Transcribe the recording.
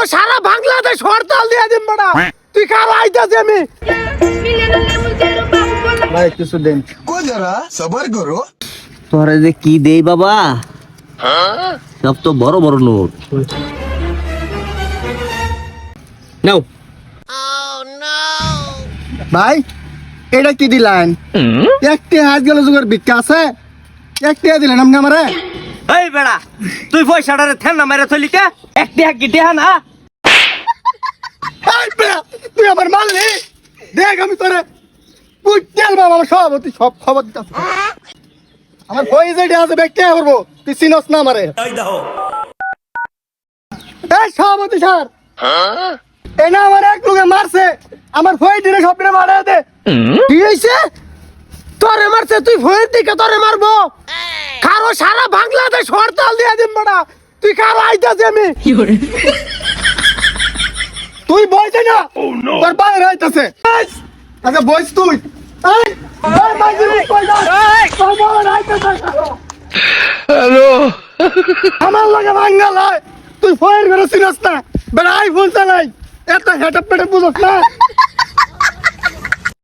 আমার সারা বাংলাদেশ হরতাল দিয়ে দিন বড়া হ্যাঁ। তুই কার আইতাছ আমি? ভাই একটু শুনেন। কো যারা? সবার করো তোরে যে কি দেই বাবা? হ্যাঁ? সব তো বড় বড় নোট। নাও। ভাই এটা কি দিলেন? একটি হাত গেল যুগের ভিক্ষা আছে। একটি দিলেন আপনি আমারে? এই বেড়া তুই পয়সাটারে থেন না মেরে থলি কে? একটি হাকি দেহা না? এই বেড়া, তুই আমার মারলি? দেখ আমি তোরে। বুঝতেল বাবা আমার সভাপতি সব খবর দিতাছে। আমার বই যেটা আছে ব্যক্তি করব। তুই চিনস না আমারে। এই সভাপতি স্যার। এই না আমার এক লোকে মারছে। আমার ভয় দিনে সবরে মারা দে। কি হয়েছে তোরে মারছে তুই ভয়ের দিকে তোরে মারবো। কারও সারা বাংলাদেশ হরতাল দিয়ে দিন বড়া তুই কারও আইতাছি আমি? তুই বইছে না? তোর বাইরে আইতাছে। আচ্ছা বইস তুই। আমার লাগে ভাঙ্গা লাই তুই ফয়ের করে চিনস না। বেড়া আইফোন চালাই। এত হেঁটে পেটে বুঝস না।